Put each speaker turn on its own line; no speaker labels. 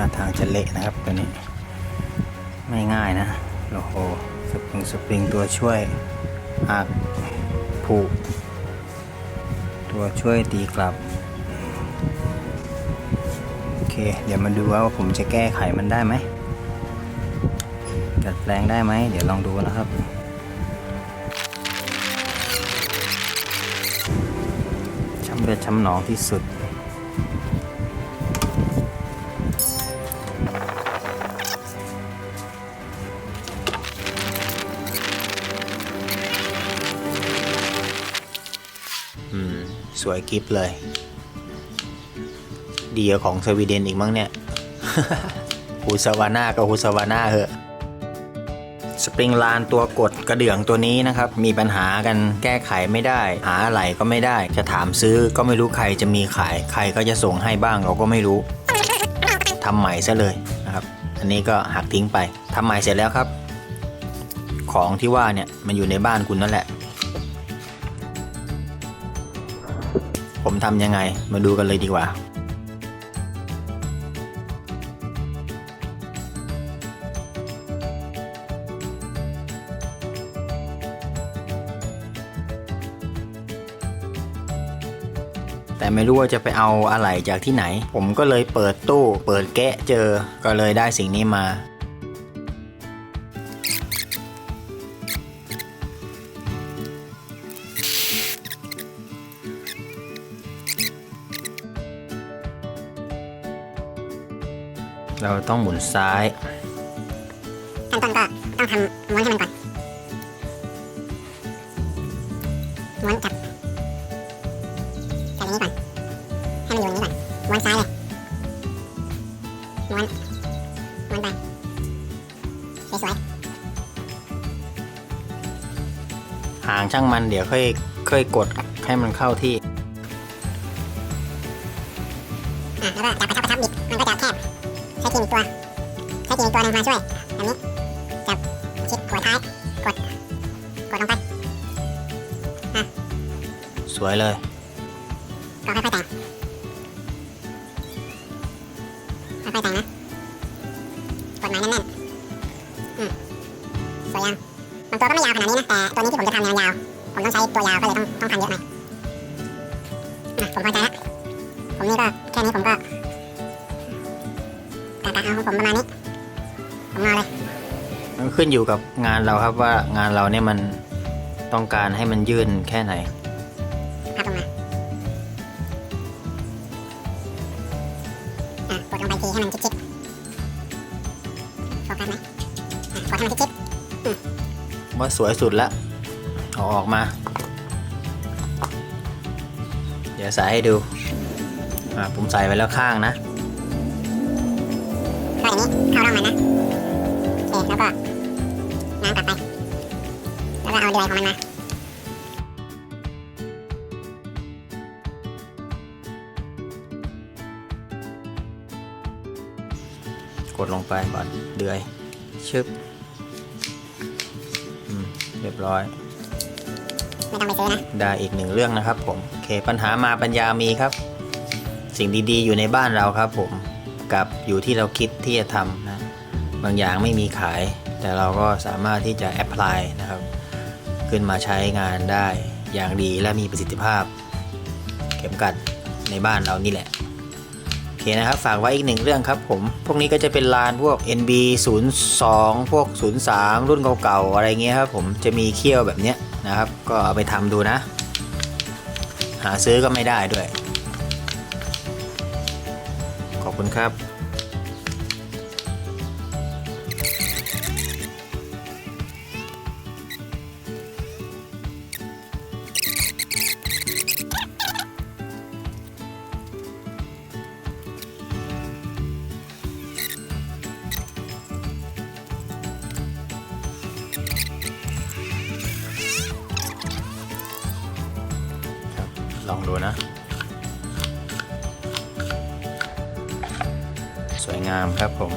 ท่าทางจะเละนะครับตัวนี้ไม่ง่ายนะ โอ้โห สปริงสปริงตัวช่วยหักผูกตัวช่วยตีกลับ โอเค เดี๋ยวมาดูว่าผมจะแก้ไขมันได้ไหมดัดแปลงได้ไหม เดี๋ยวลองดูนะครับช้ำเลือดช้ำหนองที่สุด สวยกิฟเลยดีกว่าของสวีเดนอีกมั้งเนี่ยฮูสวาน่าก็ฮูสวาน่าเหอะสปริงลานตัวกดกระเดื่องตัวนี้นะครับ มีปัญหากันแก้ไขไม่ได้ หาอะไรก็ไม่ได้ จะถามซื้อก็ไม่รู้ใครจะมีขาย ใครก็จะส่งให้บ้างเราก็ไม่รู้ทำใหม่ซะเลยนะครับ อันนี้ก็หักทิ้งไปทำใหม่เสร็จแล้วครับ ของที่ว่าเนี่ยมันอยู่ในบ้านคุณนั่นแหละ ผมทำยังไง มาดูกันเลยดีกว่า แต่ไม่รู้ว่าจะไปเอาอะไรจากที่ไหน ผมก็เลยเปิดตู้ เปิดแกะเจอ ก็เลยได้สิ่งนี้มา เราต้องหมุนซ้าย
ขั้นต้นก็ต้องทำม้วนให้มันก่อนม้วนจับจับอย่างนี้ก่อนให้มันอยู่อย่างนี้ก่อนม้วนซ้ายเลยม้วนม้วนไปสวย
ห่างช่างมันเดี๋ยวค่อยค่อยกดให้มันเข้าที่
ๆอะแล้วก็จับกระชับกระชับบิดมันก็จะแคบ ใช้ทีมอีกตัวใช้ทีมอีกตัวหนึงมาช่วยแบบนี้จับชิดหัวท้ายกดกดลงไป
สวยเลย
ก็ค่อยๆแต่งค่อยๆแต่งนะกดหมายแน่นๆอืมสวยยังบางตัวก็ไม่ยาวขนาดนี้นะแต่ตัวนี้ที่ผมจะทำเนี่ยมันยาวผมต้องใช้ตัวยาวก็เลยต้องต้องทำเยอะหน่อยอะผมพอใจละผมนี่ก็แค่นี้ผมก็ กะกะเอาของผมประมาณนี้ผมนอนเลย
มันขึ้นอยู่กับงานเราครับว่างานเราเนี่ยมันต้องการให้มันยื่นแค่ไหน
พับลงมาอะกดลงไปทีให้มันชิดๆโฟกัสไหมอะกดให้มันชิด
ว่าสวยสุดละเอาออกมา เดี๋ยวใส่ให้ดูอ่าผมใส่ไว้แล้วข้างนะ
ๆก็อย่าง นี้เข้าร่องมันนะโอเคแล้วก็น้ำกลับไป แล้วก็เอาเดือยของมันมา
กดลงไปก่อนเดือย ชึบอืมเรียบร้อย
ไม่ต้องไปซื้อนะ
ได้อีกหนึ่งเรื่องนะครับผม โอเค ปัญหามาปัญญามีครับ สิ่งดีๆ อยู่ในบ้านเราครับผม กับอยู่ที่เราคิดที่จะทำนะบางอย่างไม่มีขาย แต่เราก็สามารถที่จะแอพพลายนะครับ ขึ้นมาใช้งานได้อย่างดีและมีประสิทธิภาพ เข็มกัดในบ้านเรานี่แหละโอเคนะครับ ฝากไว้อีกหนึ่งเรื่องครับผม พวกนี้ก็จะเป็นลานพวก NB 02พวก 03 รุ่นเก่าๆอะไรเงี้ยครับผมจะมีเขี้ยวแบบเนี้ยนะครับ ก็เอาไปทำดูนะ หาซื้อก็ไม่ได้ด้วย คุณครับลองดูนะ สวยงามครับผม